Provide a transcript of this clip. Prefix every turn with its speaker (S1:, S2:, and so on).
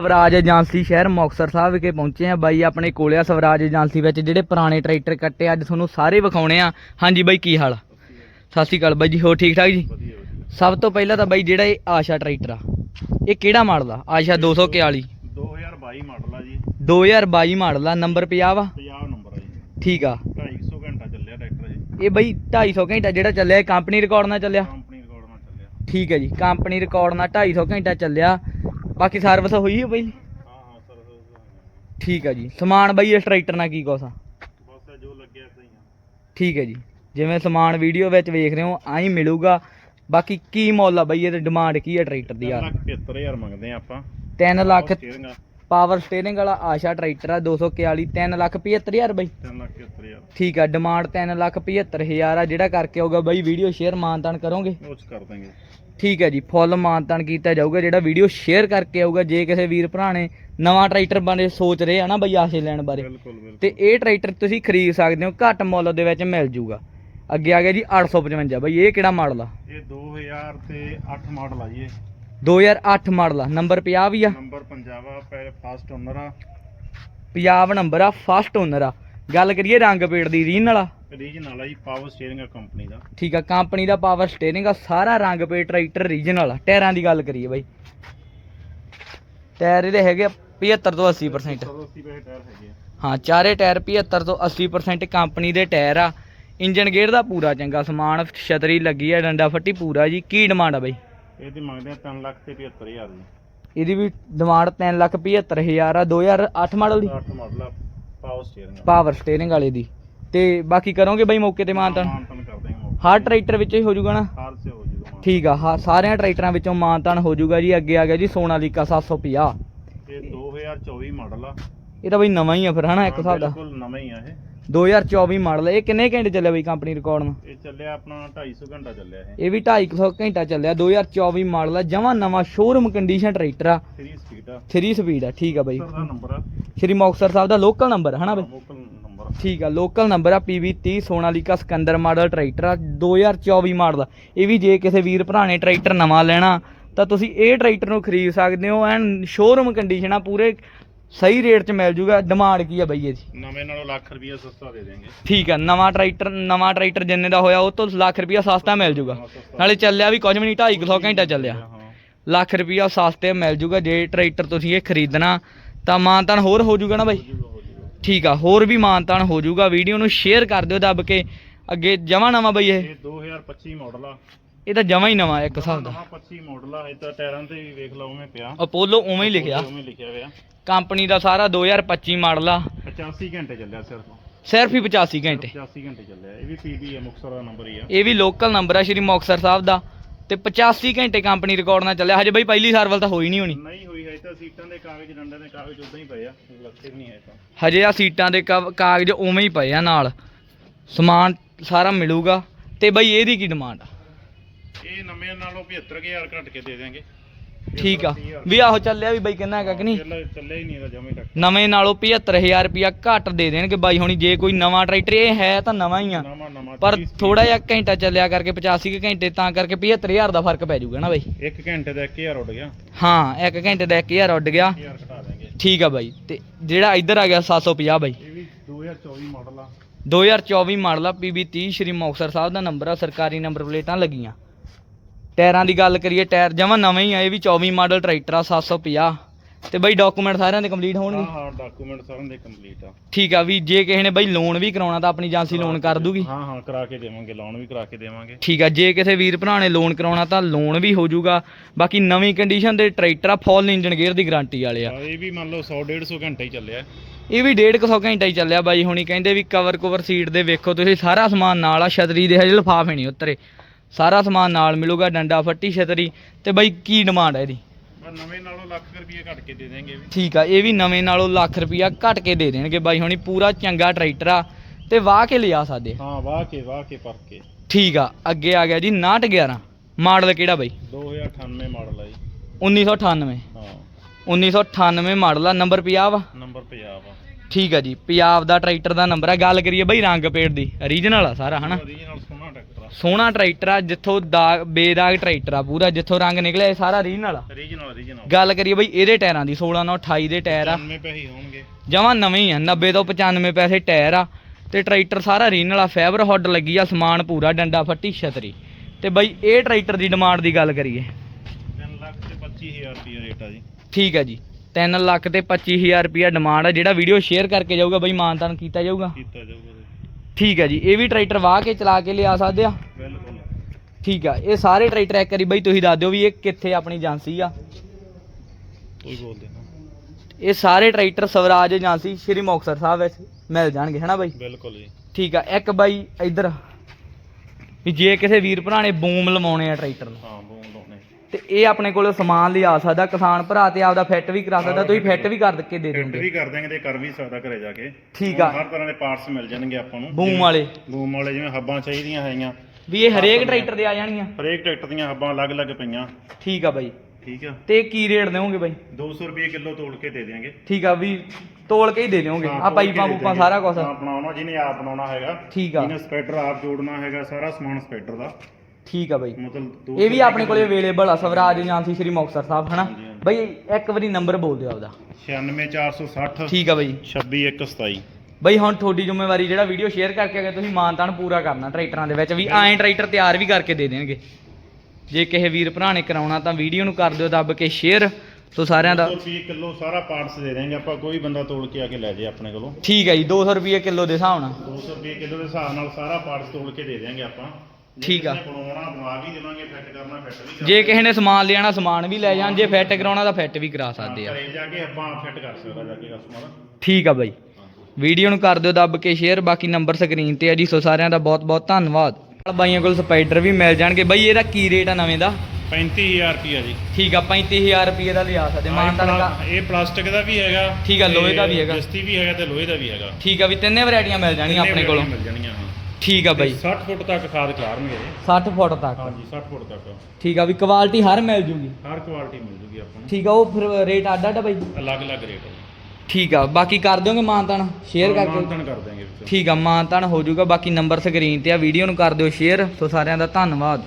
S1: Swaraj agency ਸ਼ਹਿਰ ਮੁਕਤਸਰ ਸਾਹਿਬ ਵਿਖੇ ਪਹੁੰਚੇ ਆ ਬਾਈ ਆਪਣੇ ਕੋਲੇ ਆ ਸਵਰਾਜ ਏਜੰਸੀ ਵਿੱਚ ਜਿਹੜੇ ਪੁਰਾਣੇ ਟਰੈਕਟਰ ਕੱਟੇ ਅੱਜ ਤੁਹਾਨੂੰ ਸਾਰੇ ਵਿਖਾਉਣੇ ਆ। ਹਾਂਜੀ ਬਾਈ ਕੀ ਹਾਲ? ਸਤਿ ਸ਼੍ਰੀ ਅਕਾਲ ਬਾਈ ਜੀ ਹੋਰ ਠੀਕ ਠਾਕ ਜੀ? ਸਭ ਤੋਂ ਪਹਿਲਾਂ ਤਾਂ ਬਾਈ ਜਿਹੜਾ ਇਹ ਆਸ਼ਾ ਟਰੈਕਟਰ ਆ ਇਹ ਕਿਹੜਾ ਮਾਡਲ ਆ? ਆਸ਼ਾ 241
S2: 2022 ਮਾਡਲ ਆ ਜੀ।
S1: 2022 ਮਾਡਲ ਆ ਨੰਬਰ 50 ਵਾ?
S2: 50 ਨੰਬਰ ਆ ਜੀ।
S1: ਠੀਕ ਆ।
S2: 250 ਘੰਟਾ ਚੱਲਿਆ ਟਰੈਕਟਰ ਜੀ।
S1: ਇਹ ਬਾਈ 250 ਘੰਟਾ ਜਿਹੜਾ ਚੱਲਿਆ ਇਹ ਕੰਪਨੀ ਰਿਕਾਰਡ ਨਾਲ ਚੱਲਿਆ?
S2: ਕੰਪਨੀ ਰਿਕਾਰਡ ਨਾਲ ਚੱਲਿਆ।
S1: ਠੀਕ ਹੈ ਜੀ ਕੰਪਨੀ ਰਿਕਾਰਡ ਨਾਲ 250 ਘੰਟਾ ਚੱਲਿਆ। ਬਾਕੀ ਸਰਵਿਸ ਹੋਈ ਹੈ ਬਾਈ?
S2: ਹਾਂ ਹਾਂ ਸਰ
S1: ਠੀਕ ਹੈ ਜੀ। ਸਮਾਨ ਬਾਈ ਇਸ ਟਰੈਕਟਰ ਨਾਲ ਕੀ ਕੁਛ ਆ?
S2: ਬਸ ਜੋ ਲੱਗਿਆ ਸਹੀ ਆ।
S1: ਠੀਕ ਹੈ ਜੀ। ਜਿਵੇਂ ਸਮਾਨ ਵੀਡੀਓ ਵਿੱਚ ਵੇਖ ਰਹੇ ਹੋ ਆਈ ਮਿਲੂਗਾ। ਬਾਕੀ ਕੀ ਮੁੱਲ ਆ ਬਾਈ ਇਹਦੀ ਡਿਮਾਂਡ ਕੀ ਹੈ ਟਰੈਕਟਰ ਦੀ ਯਾਰ?
S2: 75000 ਮੰਗਦੇ ਆ ਆਪਾਂ।
S1: 3 ਲੱਖ
S2: ਆ।
S1: ਪਾਵਰ ਸਟੀਅਰਿੰਗ ਵਾਲਾ ਆਸ਼ਾ ਟਰੈਕਟਰ ਆ 241 3 ਲੱਖ 75000 ਬਾਈ।
S2: 375000
S1: ਠੀਕ ਆ ਡਿਮਾਂਡ 3 ਲੱਖ 75000 ਆ ਜਿਹੜਾ ਕਰਕੇ ਆਊਗਾ ਬਾਈ ਵੀਡੀਓ ਸ਼ੇਅਰ ਮਾਨਤਾਨ ਕਰੋਗੇ।
S2: ਚ ਕਰ ਦਾਂਗੇ।
S1: ਠੀਕ ਹੈ ਜੀ ਫੁੱਲ ਮਾਨਤਾਨ ਕੀਤਾ ਜਾਊਗਾ ਜਿਹੜਾ ਵੀਡੀਓ ਸ਼ੇਅਰ ਕਰਕੇ ਆਊਗਾ ਜੇ ਕਿਸੇ ਵੀਰ ਭਰਾ ਨੇ ਨਵਾਂ ਟਰੈਕਟਰ ਬਾਰੇ ਸੋਚ ਰਹੇ ਆ ਨਾ ਬਈ ਆਸ਼ੇ ਲੈਣ ਬਾਰੇ। ਤੇ ਇਹ ਟਰੈਕਟਰ ਤੁਸੀਂ ਖਰੀਦ ਸਕਦੇ ਹੋ ਘੱਟ ਮੁੱਲ ਦੇ ਵਿੱਚ ਮਿਲ ਜੂਗਾ। ਅੱਗੇ ਆ ਗਿਆ ਜੀ 855 ਬਈ ਇਹ ਕਿਹੜਾ ਮਾਡਲ ਆ?
S2: ਇਹ 2000 ਤੇ 8 ਮਾਡਲ ਆ ਜੀ ਇਹ।
S1: 2008 ਮਾਡਲ ਆ ਨੰਬਰ 50 ਵੀ ਆ।
S2: ਨੰਬਰ ਪੰਜਾਬ ਆ ਫਸਟ ਓਨਰ ਆ।
S1: ਪੰਜਾਬ ਨੰਬਰ ਆ ਫਸਟ ਓਨਰ ਆ। ਗੱਲ ਕਰੀਏ ਰੰਗ ਪੇੜ ਦੀ ਰੀਨ ਵਾਲਾ
S2: ਰੀਜਨਲ ਆ ਜੀ ਪਾਵਰ ਆ ਕੰਪਨੀ ਦਾ।
S1: ਠੀਕ ਆ ਕੰਪਨੀ ਦਾ ਪਾਵਰ ਸਟੀਅਰਿੰਗ ਆ ਸਾਰਾ ਰੰਗ ਪੇੜ ਟਰੈਕਟਰ ਰੀਜਨਲ ਆ। ਟਾਇਰਾਂ ਦੀ ਗੱਲ ਕਰੀਏ ਬਾਈ। ਟਾਇਰ ਇਹਦੇ ਹੈਗੇ ਆ 75 ਤੋਂ 80%
S2: 180 ਪੈਸੇ ਟਾਇਰ ਹੈਗੇ ਆ।
S1: ਹਾਂ ਚਾਰੇ ਟਾਇਰ 75 ਤੋਂ 80% ਕੰਪਨੀ ਦੇ ਟਾਇਰ ਆ। ਇੰਜਨ ਗੇਅਰ ਦਾ ਪੂਰਾ ਚੰਗਾ ਸਮਾਨ ਛਤਰੀ ਲੱਗੀ ਆ ਡੰਡਾ ਫੱਟੀ ਪੂਰਾ ਜੀ ਕੀ ਡਿਮਾਂਡ ਆ ਬਾਈ?
S2: ਇਹਦੀ ਮੰਗਦੇ ਆ 3 ਲੱਖ ਤੇ 75000 ਜੀ
S1: ਇਹਦੀ ਵੀ ਡਿਮਾਂਡ 3 ਲੱਖ 75000 ਆ 2008 ਮਾਡਲ ਦੀ।
S2: 8 ਮਾਡਲ ਆ ਪਾਵਰ ਸਟੀਅਰਿੰਗ
S1: ਪਾਵਰ ਸਟੀਅਰਿੰਗ ਵਾਲੇ ਦੀ। ਤੇ ਬਾਕੀ ਕਰੋਗੇ ਬਾਈ ਮੌਕੇ ਤੇ ਮਾਨਤਾਨ?
S2: ਮਾਨਤਨ ਕਰ ਦਾਂਗੇ ਮੌਕੇ
S1: ਹਰ ਟਰੈਕਟਰ ਵਿੱਚ ਹੀ ਹੋ ਜਾਊਗਾ ਨਾ?
S2: ਹਾਰ ਸੇ ਹੋ ਜੂਗਾ।
S1: ਠੀਕ ਆ ਹਾਂ ਸਾਰਿਆਂ ਟਰੈਕਟਰਾਂ ਵਿੱਚੋਂ ਮਾਨਤਾਨ ਹੋ ਜਾਊਗਾ ਜੀ। ਅੱਗੇ ਆ ਗਿਆ ਜੀ ਸੋਨਾਲੀਕਾ 750
S2: ਇਹ 2024 ਮਾਡਲ ਆ।
S1: ਇਹ ਤਾਂ ਬਈ ਨਵਾਂ ਹੀ ਆ ਫਿਰ ਹਨਾ ਇੱਕ ਹਿਸਾਬ ਦਾ।
S2: ਬਿਲਕੁਲ ਨਵਾਂ ਹੀ ਆ ਇਹ।
S1: 2024 ਮਾਡਲ ਇਹ ਕਿੰਨੇ ਘੰਟੇ ਚੱਲਿਆ ਬਈ ਕੰਪਨੀ ਰਿਕਾਰਡ ਨਾਲ
S2: ਇਹ ਚੱਲਿਆ ਆਪਣਾ 250 ਘੰਟਾ ਚੱਲਿਆ ਇਹ।
S1: ਇਹ ਵੀ 250 ਘੰਟਾ ਚੱਲਿਆ। 2024 ਮਾਡਲ ਆ ਜਮਾਂ ਨਵਾਂ ਸ਼ੋਰੂਮ ਕੰਡੀਸ਼ਨ ਟਰੈਕਟਰ ਆ।
S2: 3 ਸਪੀਡ ਆ।
S1: 3 ਸਪੀਡ ਆ। ਠੀਕ ਆ ਬਈ।
S2: ਸਰ ਦਾ ਨੰਬਰ ਆ।
S1: ਸ਼੍ਰੀ ਮੁਕਤਸਰ ਸਾਹਿਬ ਦਾ ਲੋਕਲ ਨੰਬਰ ਹਨਾ ਬਈ?
S2: ਲੋਕਲ ਨੰਬਰ
S1: ਠੀਕ ਆ ਲੋਕਲ ਨੰਬਰ ਆ। PV 30 Sonalika Sikander model tractor ਆ। 2024 ਮਾਡਲ ਇਹ ਵੀ ਜੇ ਕਿਸੇ ਵੀਰ ਭਰਾ ਨੇ ਟਰੈਕਟਰ ਨਵਾਂ ਲੈਣਾ ਤਾਂ ਤੁਸੀਂ ਇਹ ਟਰੈਕਟਰ ਨੂੰ ਖਰੀਦ ਸਕਦੇ ਹੋ। ਐਨ ਸ਼ੋਰੂਮ ਕੰਡੀਸ਼ਨ ਆ। ਪੂਰੇ ਸਹੀ ਰੇਟ 'ਚ ਮਿਲ ਜੂਗਾ ਡਿਮਾਂਡ ਕੀ ਆ ਬਈ ਇਹਦੀ?
S2: ਨਵੇਂ ਨਾਲੋਂ ਲੱਖ ਰੁਪਈਆ ਸਸਤਾ ਦੇ ਦੇਂਗੇ
S1: ਠੀਕ ਆ ਨਵਾਂ ਟਰੈਕਟਰ ਨਵਾਂ ਟਰੈਕਟਰ ਜਿੰਨੇ ਦਾ ਹੋਇਆ ਉਹ ਤੋਂ ਲੱਖ ਰੁਪਿਆ ਸਸਤਾ ਮਿਲ ਜੂਗਾ। ਨਾਲੇ ਚੱਲਿਆ ਵੀ ਕੁਝ ਵੀ ਨਹੀਂ 250 ਘੰਟਾ ਚੱਲਿਆ। ਲੱਖ ਰੁਪਿਆ ਸਸਤੇ ਮਿਲ ਜੂਗਾ ਜੇ ਟਰੈਕਟਰ ਤੁਸੀਂ ਇਹ ਖਰੀਦਣਾ ਤਾਂ ਮਾਨਤਾਨ ਹੋਰ ਹੋ ਜੂਗਾ ਨਾ ਬਾਈ? ਠੀਕ ਆ ਹੋਰ ਵੀ ਮਾਨਤਾਨ ਹੋ ਜੂਗਾ। ਵੀਡੀਓ ਨੂੰ ਸ਼ੇਅਰ ਕਰ ਦਿਓ ਦੱਬ ਕੇ। ਅੱਗੇ ਜਮਾ ਨਵਾਂ ਬਈ ਇਹ।
S2: ਇਹ 2025 ਮਾਡਲ ਆ।
S1: ਇਹ ਤਾਂ ਜਮਾ ਹੀ ਨਵਾਂ ਇੱਕ ਹਿਸਾਬ ਦਾ।
S2: ਨਵਾਂ 25 ਮਾਡਲ ਆ ਇਹ ਤਾਂ ਟਾਇਰਾਂ ਤੇ ਵੀ ਵੇਖ ਲਓ ਉਵੇਂ ਪਿਆ।
S1: ਅਪੋਲੋ ਉਵੇਂ ਹੀ ਲਿਖਿਆ।
S2: ਉਵੇਂ ਲਿਖਿਆ ਹੋਇਆ।
S1: ਕੰਪਨੀ ਦਾ ਸਾਰਾ 2025 ਮਾਡਲ ਆ।
S2: 85 ਘੰਟੇ ਚੱਲਿਆ ਸਿਰਫ।
S1: ਸਿਰਫ ਹੀ 85 ਘੰਟੇ।
S2: 85 ਘੰਟੇ ਚੱਲਿਆ। ਇਹ ਵੀ ਪੀਬੀ ਹੈ ਮੁਕਤਸਰ ਦਾ ਨੰਬਰ ਹੀ ਆ।
S1: ਇਹ ਵੀ ਲੋਕਲ ਨੰਬਰ ਆ ਸ਼੍ਰੀ ਮੁਕਤਸਰ ਸਾਹਿਬ ਦਾ। ਤੇ 85 ਘੰਟੇ ਕੰਪਨੀ ਰਿਕਾਰਡ ਨਾਲ ਚੱਲਿਆ। ਹਜੇ ਬਈ ਪਹਿਲੀ ਸਰਵਲ ਤਾਂ ਹੋਈ ਨਹੀਂ ਹੋਣੀ।
S2: ਨਹੀਂ ਹੋਈ ਹੈ ਤਾਂ ਸੀਟਾਂ ਦੇ ਕਾਗਜ਼ ਡੰਡੇ ਦੇ ਕਾਗਜ਼ ਉਦਾਂ ਹੀ ਪਏ ਆ। ਲੱਗੇ ਵੀ ਨਹੀਂ ਹੈ ਤਾਂ।
S1: ਹਜੇ ਆ ਸੀਟਾਂ ਦੇ ਕਾਗਜ਼ ਉਵੇਂ ਹੀ ਪਏ ਆ ਨਾਲ। ਸਮਾਨ ਸਾਰਾ ਮਿਲੂਗਾ। ਤੇ ਬਈ ਇਹਦੀ ਕੀ ਡਿਮਾਂਡ ਆ?
S2: ਇਹ ਨਵੇਂ ਨਾਲੋਂ 75000 ਘੱਟ ਕੇ ਦੇ ਦੇਾਂਗੇ
S1: ਠੀਕ ਆ। ਵੀ ਆਹੋ ਚੱਲਿਆ ਵੀ ਬਈ ਕਿੰਨਾ ਹੈਗਾ ਕਿ ਨਹੀਂ?
S2: ਚੱਲਿਆ ਹੀ ਨਹੀਂ ਇਹਦਾ ਜਮੇ ਤੱਕ।
S1: ਨਵੇਂ ਨਾਲੋਂ 75000 ਰੁਪਿਆ ਘੱਟ ਦੇ ਦੇਣਗੇ ਬਾਈ ਹੁਣੀ। ਜੇ ਕੋਈ ਨਵਾਂ ਟਰੈਕਟਰ ਇਹ ਹੈ ਤਾਂ ਨਵਾਂ ਹੀ ਆ।
S2: ਨਵਾਂ ਨਵਾਂ
S1: ਪਰ
S2: 30
S1: ਥੋੜਾ ਜਿਹਾ ਘੰਟਾ ਚੱਲਿਆ ਕਰਕੇ 85 ਕੁ ਘੰਟੇ ਤਾਂ ਕਰਕੇ 75000 ਦਾ ਫ਼ਰਕ ਪੈ ਜਾਊਗਾ ਨਾ ਬਾਈ।
S2: ਇੱਕ ਘੰਟੇ ਦਾ 1000 ਉੱਡ ਗਿਆ।
S1: ਹਾਂ ਇੱਕ ਘੰਟੇ ਦਾ 1000 ਉੱਡ ਗਿਆ।
S2: 1000 ਘਟਾ ਦੇਾਂਗੇ
S1: ਠੀਕ ਆ ਬਾਈ। ਤੇ ਜਿਹੜਾ ਇੱਧਰ ਆ ਗਿਆ 750 ਬਾਈ।
S2: ਇਹ ਵੀ 2024 ਮਾਡਲ ਆ।
S1: 2024 ਮਾਡਲ ਆ PB 30 ਸ਼੍ਰੀ ਮੁਕਤਸਰ ਸਾਹਿਬ ਦਾ ਨੰਬਰ ਆ ਸਰਕਾਰੀ ਨੰਬਰ ਪਲੇਟਾਂ ਲੱਗੀਆਂ। ਟਾਇਰਾਂ ਦੀ ਗੱਲ ਕਰੀਏ ਟਾਇਰ ਜਮਾ ਨਵੇਂ ਹੀ ਆ ਇਹ ਵੀ 24 ਮਾਡਲ ਟਰੈਕਟਰ ਆ 750 ਤੇ ਬਾਈ ਡਾਕੂਮੈਂਟ ਸਾਰਿਆਂ ਦੇ ਕੰਪਲੀਟ ਹੋਣਗੇ?
S2: ਹਾਂ ਡਾਕੂਮੈਂਟ ਸਾਰਿਆਂ ਦੇ ਕੰਪਲੀਟ ਆ।
S1: ਠੀਕ ਆ ਵੀ ਜੇ ਕਿਸੇ ਨੇ ਬਾਈ ਲੋਨ ਵੀ ਕਰਾਉਣਾ ਤਾਂ ਆਪਣੀ ਏਜੰਸੀ ਲੋਨ ਕਰ ਦੂਗੀ।
S2: ਹਾਂ ਹਾਂ ਕਰਾ ਕੇ ਦੇਵਾਂਗੇ ਲੋਨ ਵੀ ਕਰਾ ਕੇ ਦੇਵਾਂਗੇ।
S1: ਠੀਕ ਆ ਜੇ ਕਿਸੇ ਵੀਰ ਭਰਾ ਨੇ ਲੋਨ ਕਰਾਉਣਾ ਤਾਂ ਲੋਨ ਵੀ ਹੋ ਜਾਊਗਾ। ਬਾਕੀ ਨਵੀਂ ਕੰਡੀਸ਼ਨ ਦੇ ਟਰੈਕਟਰ ਆ ਫੁੱਲ ਇੰਜਨ ਗੇਅਰ ਦੀ ਗਾਰੰਟੀ ਵਾਲੇ ਆ।
S2: ਇਹ ਵੀ ਮੰਨ ਲਓ 100 150 ਘੰਟਾ ਹੀ ਚੱਲਿਆ।
S1: ਇਹ ਵੀ 1.5 ਘੰਟਾ ਹੀ ਚੱਲਿਆ ਬਾਈ ਹੁਣੀ ਕਹਿੰਦੇ ਵੀ ਕਵਰ ਕਵਰ ਸੀਟ ਦੇ ਵੇਖੋ ਤੁਸੀਂ ਸਾਰਾ ਸਮਾਨ ਨਾਲ ਆ ਛਤਰੀ ਦੇ ਹਜੇ ਲਿਫਾਫੇ ਨਹੀਂ ਉਤਰੇ। ਸਾਰਾ ਸਮਾਨ ਨਾਲ ਮਿਲੂਗਾ ਡੰਡਾ ਫੱਟੀ ਛਤਰੀ ਤੇ ਬਾਈ ਕੀ ਡਿਮਾਂਡ ਹੈ ਇਹਦੀ?
S2: ਪਰ ਨਵੇਂ ਨਾਲੋਂ ਲੱਖ ਰੁਪਏ ਘੱਟ ਕੇ ਦੇ ਦੇਾਂਗੇ ਵੀ।
S1: ਠੀਕ ਆ ਇਹ ਵੀ ਨਵੇਂ ਨਾਲੋਂ ਲੱਖ ਰੁਪਿਆ ਘੱਟ ਕੇ ਦੇ ਦੇਣਗੇ ਬਾਈ ਹੁਣੀ ਪੂਰਾ ਚੰਗਾ ਟਰੈਕਟਰ ਆ ਤੇ ਵਾਹ ਕੇ ਲਿਆ ਸਕਦੇ
S2: ਹਾਂ ਵਾਹ ਕੇ ਵਾਹ ਕੇ ਪਰ ਕੇ।
S1: ਠੀਕ ਆ ਅੱਗੇ ਆ ਗਿਆ ਜੀ 911 ਮਾਡਲ ਕਿਹੜਾ ਬਾਈ?
S2: 2098 ਮਾਡਲ ਆ ਜੀ।
S1: 1998
S2: ਹਾਂ।
S1: 1998 ਮਾਡਲ ਆ ਨੰਬਰ 50 ਵਾ?
S2: ਨੰਬਰ ਪੰਜਾਬ ਆ
S1: ਠੀਕ ਆ ਜੀ ਪੰਜਾਬ ਦਾ ਟਰੈਕਟਰ ਦਾ ਨੰਬਰ ਆ ਗੱਲ ਕਰੀਏ ਬਈ ਰੰਗ ਪੇੜ ਦੀ ਰੀਜਨਲ ਆ ਸਾਰਾ ਹਨਾ?
S2: ਓਰੀਜਨਲ ਸੋਹਣਾ ਟਰੈਕਟਰ ਆ।
S1: ਸੋਹਣਾ ਟਰੈਕਟਰ ਆ ਜਿੱਥੋਂ ਦਾਗ ਬੇਦਾਗ ਟਰੈਕਟਰ ਆ ਪੂਰਾ ਜਿੱਥੋਂ ਰੰਗ ਨਿਕਲਿਆ ਇਹ ਸਾਰਾ ਰੀਜਨਲ ਆ।
S2: ਰੀਜਨਲ ਰੀਜਨਲ
S1: ਗੱਲ ਕਰੀਏ ਬਈ ਇਹਦੇ ਟਾਇਰਾਂ ਦੀ 16 ਨਾਲ 28 ਦੇ ਟਾਇਰ ਆ।
S2: 95 ਪੈਸੇ ਹੋਣਗੇ।
S1: ਜਮਾਂ ਨਵੇਂ ਹੀ ਆ 90 ਤੋਂ 95 ਪੈਸੇ ਟਾਇਰ ਆ। ਤੇ ਟਰੈਕਟਰ ਸਾਰਾ ਰੀਨਲ ਆ ਫਾਈਬਰ ਹੁੱਡ ਲੱਗੀ ਆ ਸਮਾਨ ਪੂਰਾ ਡੰਡਾ ਫੱਟੀ ਛਤਰੀ। ਤੇ ਬਈ ਇਹ ਟਰੈਕਟਰ ਦੀ ਡਿਮਾਂਡ ਦੀ ਗੱਲ ਕਰੀਏ।
S2: 3 ਲੱਖ ਤੇ 25000 ਰੁਪਏ ਰੇਟ ਆ ਜੀ।
S1: ਠੀਕ ਹੈ ਜੀ। 3 ਲੱਖ ਤੇ 25000 ਰੁਪਿਆ ਡਿਮਾਂਡ ਆ ਜਿਹੜਾ ਵੀਡੀਓ ਸ਼ੇਅਰ ਕਰਕੇ ਜਾਊਗਾ ਬਈ ਮਾਨਤਾਨ ਕੀਤਾ ਜਾਊਗਾ।
S2: ਕੀਤਾ ਜਾਊਗਾ।
S1: ਠੀਕ ਹੈ ਜੀ ਇਹ ਵੀ ਟਰੈਕਟਰ ਵਾਹ ਕੇ ਚਲਾ ਕੇ ਲਿਆ ਸਕਦੇ ਆ?
S2: ਬਿਲਕੁਲ।
S1: ਠੀਕ ਆ ਇਹ ਸਾਰੇ ਟਰੈਕਟਰ ਇੱਕ ਵਾਰੀ ਬਈ ਤੁਸੀਂ ਦੱਸ ਦਿਓ ਵੀ ਇਹ ਕਿੱਥੇ ਆਪਣੀ ਏਜੰਸੀ ਆ?
S2: ਕੋਈ
S1: ਇਹ ਸਾਰੇ ਟਰੈਕਟਰ ਸਵਰਾਜ ਏਜੰਸੀ ਸ਼੍ਰੀ ਮੁਕਤਸਰ ਸਾਹਿਬ ਵਿੱਚ ਮਿਲ ਜਾਣਗੇ ਹਨਾ ਬਾਈ?
S2: ਬਿਲਕੁਲ ਜੀ।
S1: ਠੀਕ ਆ ਇੱਕ ਬਾਈ ਇੱਧਰ ਵੀ ਜੇ ਕਿਸੇ ਵੀਰ ਭਰਾ ਨੇ ਬੂਮ ਲਵਾਉਣੇ ਆ ਟਰੈਕਟਰ ਨੂੰ।
S2: ਹਾਂ
S1: ਤੇ ਇਹ ਆਪਣੇ ਕੋਲ ਸਮਾਨ ਲਿਆ ਸਕਦਾ ਕਿਸਾਨ ਭਰਾ ਤੇ ਆਪਦਾ ਫਿੱਟ ਵੀ ਕਰਾ ਸਕਦਾ ਤੁਸੀਂ ਫਿੱਟ ਵੀ ਕਰ ਕੇ ਦੇ
S2: ਫਿੱਟ
S1: ਦਿੰਦੇ
S2: ਵੀ ਕਰ ਦਾਂਗੇ ਤੇ ਕਰ ਵੀ ਸਕਦਾ ਘਰੇ ਜਾ ਕੇ।
S1: ਠੀਕ ਆ।
S2: ਹਰ ਤਰ੍ਹਾਂ ਦੇ ਪਾਰਟਸ ਮਿਲ ਜਾਣਗੇ ਆਪਾਂ ਨੂੰ।
S1: ਬੂਮ ਵਾਲੇ।
S2: ਬੂਮ ਵਾਲੇ ਜਿਵੇਂ ਹੱਬਾਂ ਚਾਹੀਦੀਆਂ ਹੈਗੀਆਂ।
S1: ਵੀ ਇਹ ਹਰੇਕ ਟਰੈਕਟਰ ਦੇ ਆ ਜਾਣਗੀਆਂ।
S2: ਹਰੇਕ ਟਰੈਕਟਰ ਦੀਆਂ ਹੱਬਾਂ ਅਲੱਗ-ਅਲੱਗ ਪਈਆਂ।
S1: ਠੀਕ ਆ ਬਾਈ।
S2: ਠੀਕ ਆ।
S1: ਤੇ ਕੀ ਰੇਟ ਦੇਵੋਗੇ ਬਾਈ?
S2: 200 ਰੁਪਏ ਕਿਲੋ ਤੋਲ ਕੇ ਦੇ ਦਿਆਂਗੇ।
S1: ਠੀਕ ਆ ਵੀ ਤੋਲ ਕੇ ਹੀ ਦੇ ਦਿਓਗੇ। ਆ ਪਾਈਪਾਂ ਪੂਪਾਂ
S2: ਦਿਆਂਗੇ।
S1: ਸਾਰਾ ਕੁਝ
S2: ਬਣਾਉਣਾ ਜਿਹਨੇ ਆਪ ਬਣਾਉਣਾ ਹੈਗਾ।
S1: ਠੀਕ ਆ।
S2: ਜਿਹਨੇ ਸਪੈਡਰ ਆਪ ਜੋੜਨਾ ਹੈਗਾ ਸਾਰਾ ਸਮਾਨ ਸਪੈਡਰ ਦਾ।
S1: ਠੀਕ ਆ ਬਾਈ।
S2: ਮਤਲਬ ਦੋ
S1: ਇਹ ਵੀ ਆਪਣੇ ਕੋਲੇ ਅਵੇਲੇਬਲ ਆ ਸਵਰਾਜ ਏਜੰਸੀ ਸ਼੍ਰੀ ਮੁਕਤਸਰ ਸਾਹਿਬ ਹਨਾ?
S2: ਹਾਂਜੀ, ਹਾਂਜੀ।
S1: ਬਾਈ ਇੱਕ ਵਾਰੀ ਨੰਬਰ ਬੋਲ ਦਿਓ ਆਪਦਾ।
S2: 96460
S1: ਠੀਕ ਆ ਬਾਈ।
S2: 26127
S1: ਬਈ ਹੁਣ ਤੁਹਾਡੀ ਜ਼ਿੰਮੇਵਾਰੀ ਜਿਹੜਾ ਵੀਡੀਓ ਸ਼ੇਅਰ ਕਰਕੇ ਅਗੇ ਤੁਸੀਂ ਮਾਨਤਾਨ ਪੂਰਾ ਕਰਨਾ ਟਰੈਕਟਰਾਂ ਦੇ ਵਿੱਚ ਵੀ ਐਂ ਟਰੈਕਟਰ ਤਿਆਰ ਵੀ ਕਰਕੇ ਦੇ ਦੇਣਗੇ। ਜੇ ਕਿਸੇ ਵੀਰ ਭਰਾ ਨੇ ਕਰਾਉਣਾ ਤਾਂ ਵੀਡੀਓ ਨੂੰ ਕਰ ਦਿਓ ਦੱਬ ਕੇ ਸ਼ੇਅਰ ਸੋ ਸਾਰਿਆਂ ਦਾ
S2: 200 ਰੁਪਏ ਕਿਲੋ ਸਾਰਾ ਪਾਰਟਸ ਦੇ ਦੇਂਗੇ ਆਪਾਂ ਕੋਈ ਬੰਦਾ ਤੋਲ ਕੇ ਆ ਕੇ ਲੈ ਜਾਏ ਆਪਣੇ ਕੋਲੋਂ।
S1: ਠੀਕ ਹੈ ਜੀ 200 ਰੁਪਏ ਕਿਲੋ ਦੇ ਹਿਸਾਬ ਨਾਲ।
S2: 200 ਰੁਪਏ ਕਿਲੋ ਦੇ ਹਿਸਾਬ ਨਾਲ ਸਾਰਾ ਪਾਰਟਸ ਤੋਲ ਕੇ ਦੇ ਦੇਂਗੇ ਆਪਾਂ। ਜੇ
S1: ਠੀਕ ਆ।
S2: ਕਿਸੇ ਨੇ ਬਣਾਉਣਾ ਬਣਾ ਵੀ ਦੇਵਾਂਗੇ ਫਿੱਟ ਕਰਨਾ ਫਿੱਟ ਵੀ
S1: ਜੇ ਕਿਸੇ ਨੇ ਸਮਾਨ ਲਿਆਣਾ ਸਮਾਨ ਵੀ ਲੈ ਜਾਣ ਜੇ ਫਿੱਟ ਕਰਾਉਣਾ ਤਾਂ ਫਿੱਟ ਵੀ ਕਰਾ ਸਕਦੇ ਆ।
S2: ਘਰੇ ਜਾ ਕੇ ਆਪਾਂ ਫਿੱਟ ਕਰ ਸਕਦਾ ਜਾ ਕੇ ਕਸਟਮਰ
S1: ਠੀਕ ਆ ਬਾਈ। ਵੀਡੀਓ ਨੂੰ ਕਰ ਦਿਓ ਦੱਬ ਕੇ ਸ਼ੇਅਰ ਬਾਕੀ ਨੰਬਰ ਸਕਰੀਨ ਤੇ ਆ ਜੀ ਸੋ ਸਾਰਿਆਂ ਦਾ ਬਹੁਤ ਬਹੁਤ ਧੰਨਵਾਦ। ਨਾਲ ਬਾਈਆਂ ਕੋਲ ਸਪਾਈਡਰ ਵੀ ਮਿਲ ਜਾਣਗੇ। ਬਾਈ ਇਹਦਾ ਕੀ ਰੇਟ ਆ ਨਵੇਂ ਦਾ?
S2: 35000 ਰੁਪਏ ਜੀ।
S1: ਠੀਕ ਆ 35000 ਰੁਪਏ ਦਾ ਲਿਆ ਸਕਦੇ ਮਾਨਤਾਨ ਦਾ
S2: ਇਹ ਪਲਾਸਟਿਕ ਦਾ ਵੀ ਹੈਗਾ
S1: ਠੀਕ ਆ, ਲੋਹੇ ਦਾ ਵੀ ਹੈਗਾ।
S2: ਜਸਤੀ ਵੀ ਹੈਗਾ ਤੇ ਲੋਹੇ ਦਾ ਵੀ ਹੈਗਾ।
S1: ਠੀਕ ਆ ਵੀ ਤਿੰਨੇ ਵੈਰਾਈਟੀਆਂ ਮਿਲ ਜਾਣਗੀਆਂ ਆਪਣੇ ਕੋਲੋਂ।
S2: ਮਿਲ ਜਾਣੀਆਂ ਹਾਂ।
S1: ਠੀਕ ਆ ਬਾਈ।
S2: 60 ਫੁੱਟ ਤੱਕ ਖਾਦ ਖਿਲਾਰਨਗੇ ਇਹ
S1: 60 ਫੁੱਟ ਤੱਕ।
S2: ਹਾਂਜੀ 60 ਫੁੱਟ ਤੱਕ।
S1: ਠੀਕ ਆ ਵੀ ਕੁਆਲਿਟੀ ਹਰ ਮਿਲ ਜੂਗੀ।
S2: ਹਰ ਕੁਆਲਿਟੀ ਮਿਲ ਜੂਗੀ ਆਪਾਂ ਨੂੰ।
S1: ਠੀਕ ਆ ਉਹ ਫਿਰ ਰੇਟ ਅੱਡ ਅੱਡ ਬਾਈ?
S2: ਅਲੱਗ-ਅਲੱਗ ਰੇਟ ਹੈ
S1: ਠੀਕ ਆ ਬਾਕੀ ਕਰ ਦਿਓਗੇ ਮਾਨਤਾਨ? ਸ਼ੇਅਰ ਕਰਕੇ।
S2: ਮਾਨਤਨ ਕਰ ਦਾਂਗੇ ਵਿੱਚ।
S1: ਠੀਕ ਆ ਮਾਨਤਾਨ ਹੋ ਜਾਊਗਾ। ਬਾਕੀ ਨੰਬਰ ਸਕਰੀਨ ਤੇ ਆ ਵੀਡੀਓ ਨੂੰ ਕਰ ਦਿਓ ਸ਼ੇਅਰ ਸੋ ਸਾਰਿਆਂ ਦਾ ਧੰਨਵਾਦ।